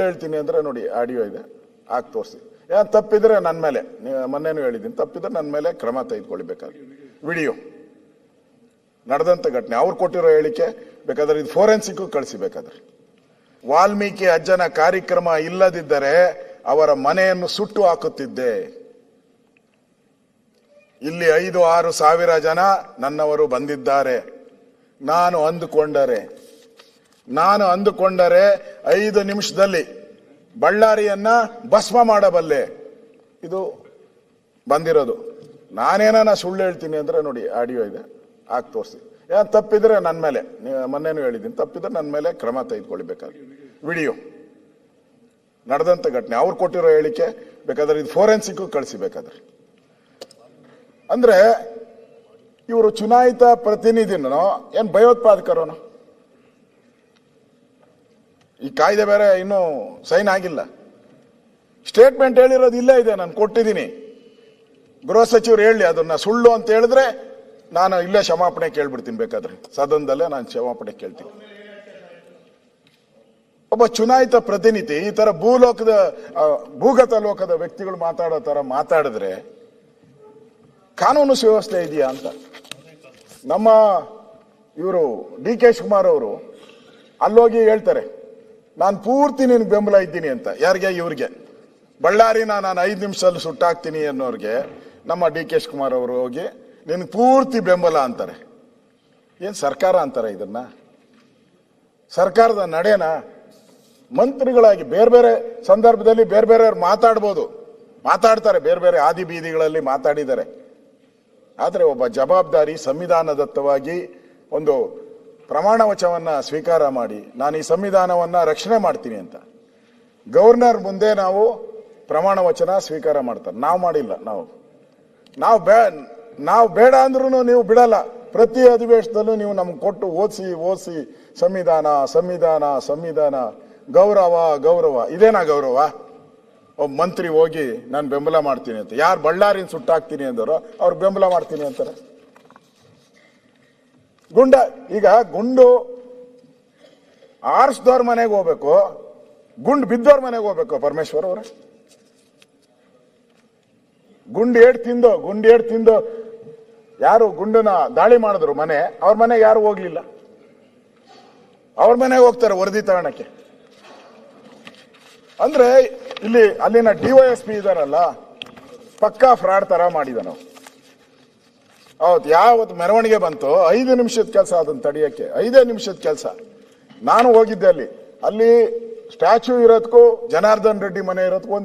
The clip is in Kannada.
ಹೇಳ್ತೀನಿ ಅಂದ್ರೆ ನೋಡಿ ಆಡಿಯೋ ಇದೆ. ಹಾಕಿ ತೋರಿಸಿ. ಯಾಕೆ ತಪ್ಪಿದ್ರೆ ನನ್ನ ಮೇಲೆ. ಮೊನ್ನೆನೂ ಹೇಳಿದ್ದೀನಿ. ತಪ್ಪಿದ್ರೆ ನನ್ನ ಮೇಲೆ ಕ್ರಮ ತೆಗೆದುಕೊಳ್ಬೇಕಾದ್ರೆ ವಿಡಿಯೋ. ನಡೆದಂತ ಘಟನೆ. ಅವ್ರು ಕೊಟ್ಟಿರೋ ಹೇಳಿಕೆ ಬೇಕಾದ್ರೆ ಇದು ಫೋರೆನ್ಸಿಕ್ ಕಳಿಸಿ ಬೇಕಾದ್ರೆ ವಾಲ್ಮೀಕಿ ಅಜ್ಜನ ಕಾರ್ಯಕ್ರಮ ಇಲ್ಲದಿದ್ದರೆ ಅವರ ಮನೆಯನ್ನು ಸುಟ್ಟು ಹಾಕುತ್ತಿದ್ದೆ. ಇಲ್ಲಿ ಐದು ಆರು ಸಾವಿರ ಜನ ನನ್ನವರು ಬಂದಿದ್ದಾರೆ. ನಾನು ಅಂದುಕೊಂಡರೆ ನಾನು ಅಂದುಕೊಂಡರೆ ಐದು ನಿಮಿಷದಲ್ಲಿ ಬಳ್ಳಾರಿಯನ್ನ ಭಸ್ಮ ಮಾಡಬಲ್ಲೆ. ಇದು ಬಂದಿರೋದು. ನಾನೇನ ಸುಳ್ಳು ಹೇಳ್ತೀನಿ ಅಂದ್ರೆ ನೋಡಿ, ಆಡಿಯೋ ಇದೆ. ಆಗಿ ತೋರಿಸಿ. ಏನ್ ತಪ್ಪಿದ್ರೆ ನನ್ನ ಮೇಲೆ. ಮೊನ್ನೆನೂ ಹೇಳಿದ್ದೀನಿ. ತಪ್ಪಿದ್ರೆ ನನ್ನ ಮೇಲೆ ಕ್ರಮ ತೆಗೆದುಕೊಳ್ಬೇಕಾದ್ರೆ ವಿಡಿಯೋ. ನಡೆದಂತ ಘಟನೆ. ಅವ್ರು ಕೊಟ್ಟಿರೋ ಹೇಳಿಕೆ ಬೇಕಾದ್ರೆ ಇದು ಫೋರೆನ್ಸಿಕ್ ಕಳಿಸಿ ಅಂದ್ರೆ ಇವರು ಚುನಾಯಿತ ಪ್ರತಿನಿಧಿನೋ, ಏನ್ ಭಯೋತ್ಪಾದಕರೋನೋ ಈ ಕಾಯ್ದೆ ಬೇರೆ ಇನ್ನೂ ಸೈನ್ ಆಗಿಲ್ಲ. ಸ್ಟೇಟ್ಮೆಂಟ್ ಹೇಳಿರೋದು ಇಲ್ಲೇ ಇದೆ, ನಾನು ಕೊಟ್ಟಿದ್ದೀನಿ. ಗೃಹ ಸಚಿವರು ಹೇಳಿ ಅದನ್ನ ಸುಳ್ಳು ಅಂತ ಹೇಳಿದ್ರೆ ನಾನು ಇಲ್ಲೇ ಕ್ಷಮಾಪಣೆ ಕೇಳ್ಬಿಡ್ತೀನಿ ಬೇಕಾದ್ರೆ. ಸದನದಲ್ಲೇ ನಾನು ಕ್ಷಮಾಪಣೆ ಕೇಳ್ತೀನಿ. ಒಬ್ಬ ಚುನಾಯಿತ ಪ್ರತಿನಿಧಿ ಈ ತರ ಭೂಲೋಕದ ಭೂಗತ ಲೋಕದ ವ್ಯಕ್ತಿಗಳು ಮಾತಾಡೋ ತರ ಮಾತಾಡಿದ್ರೆ ಕಾನೂನು ಸುವ್ಯವಸ್ಥೆ ಇದೆಯಾ ಅಂತ. ನಮ್ಮ ಇವರು ಡಿ ಕೆ ಶಿವಕುಮಾರ್ ಅವರು ಅಲ್ಲೋಗಿ ಹೇಳ್ತಾರೆ. ನಾನು ಪೂರ್ತಿ ನಿನ್ಗೆ ಬೆಂಬಲ ಇದ್ದೀನಿ ಅಂತ. ಯಾರಿಗೆ? ಇವ್ರಿಗೆ. ಬಳ್ಳಾರಿನ ನಾನು ಐದು ನಿಮಿಷದಲ್ಲಿ ಸುಟ್ಟಾಕ್ತೀನಿ ಅನ್ನೋರಿಗೆ ನಮ್ಮ ಡಿ ಕೆ ಶಿವಕುಮಾರ್ ಅವರು ಹೋಗಿ ನಿನ್ಗೆ ಪೂರ್ತಿ ಬೆಂಬಲ ಅಂತಾರೆ. ಏನು ಸರ್ಕಾರ ಅಂತಾರೆ ಇದನ್ನ? ಸರ್ಕಾರದ ನಡೆನಾ ಮಂತ್ರಿಗಳಾಗಿ ಬೇರೆ ಬೇರೆ ಸಂದರ್ಭದಲ್ಲಿ ಬೇರೆ ಬೇರೆಯವ್ರು ಮಾತಾಡ್ಬೋದು. ಮಾತಾಡ್ತಾರೆ, ಬೇರೆ ಬೇರೆ ಆದಿ ಬೀದಿಗಳಲ್ಲಿ ಮಾತಾಡಿದ್ದಾರೆ. ಆದರೆ ಒಬ್ಬ ಜವಾಬ್ದಾರಿ ಸಂವಿಧಾನದತ್ತವಾಗಿ ಒಂದು ಪ್ರಮಾಣ ವಚನವನ್ನು ಸ್ವೀಕಾರ ಮಾಡಿ, ನಾನು ಈ ಸಂವಿಧಾನವನ್ನು ರಕ್ಷಣೆ ಮಾಡ್ತೀನಿ ಅಂತ. ಗವರ್ನರ್ ಮುಂದೆ ನಾವು ಪ್ರಮಾಣ ವಚನ ಸ್ವೀಕಾರ ಮಾಡ್ತಾರೆ. ನಾವು ಮಾಡಿಲ್ಲ, ನಾವು. ನಾವು ಬೇ, ನಾವು ಬೇಡ ಅಂದ್ರೂ ನೀವು ಬಿಡಲ್ಲ. ಪ್ರತಿ ಅಧಿವೇಶನದಲ್ಲೂ ನೀವು ನಮ್ಗೆ ಕೊಟ್ಟು ಓದಿಸಿ ಓದಿಸಿ, ಸಂವಿಧಾನ ಸಂವಿಧಾನ ಸಂವಿಧಾನ, ಗೌರವ ಗೌರವ. ಇದೇನಾ ಗೌರವ? ಒಬ್ಬ ಮಂತ್ರಿ ಹೋಗಿ ನಾನು ಬೆಂಬಲ ಮಾಡ್ತೀನಿ ಅಂತ. ಯಾರು ಬಳ್ಳಾರಿನ ಸುಟ್ಟಾಕ್ತೀನಿ ಅಂದರು, ಅವ್ರು ಬೆಂಬಲ ಮಾಡ್ತೀನಿ ಅಂತಾರೆ. ಗುಂಡ, ಈಗ ಗುಂಡು ಆರಿಸ್ದವ್ರ ಮನೆಗೆ ಹೋಗ್ಬೇಕು, ಗುಂಡು ಬಿದ್ದವ್ರ ಮನೆಗೆ ಹೋಗ್ಬೇಕು ಪರಮೇಶ್ವರ್ ಅವ್ರ. ಗುಂಡು ಏಡ್ ತಿಂದು, ಗುಂಡು ಏಡ್ ತಿಂದು ಯಾರು ಗುಂಡನ ದಾಳಿ ಮಾಡಿದ್ರು ಮನೆ, ಅವ್ರ ಮನೆಗೆ ಯಾರು ಹೋಗ್ಲಿಲ್ಲ. ಅವ್ರ ಮನೆಗೆ ಹೋಗ್ತಾರೆ ವರದಿ ತಗೋಣಕ್ಕೆ. ಅಂದ್ರೆ ಇಲ್ಲಿ ಅಲ್ಲಿನ ಡಿವೈಎಸ್ಪಿ ಇದಾರಲ್ಲ, ಪಕ್ಕಾ ಫ್ರಾಡ್ ತರ ಮಾಡಿದ ನಾವು. ಹೌದು, ಯಾವತ್ತು ಮೆರವಣಿಗೆ ಬಂತು ಐದು ನಿಮಿಷದ ಕೆಲಸ ಅದನ್ನ ತಡೆಯೋಕ್ಕೆ, ಐದೇ ನಿಮಿಷದ ಕೆಲಸ. ನಾನು ಹೋಗಿದ್ದೆ ಅಲ್ಲಿ. ಅಲ್ಲಿ ಸ್ಟ್ಯಾಚ್ಯೂ ಇರೋದಕ್ಕೂ ಜನಾರ್ದನ್ ರೆಡ್ಡಿ ಮನೆ ಇರೋದಕ್ಕೂ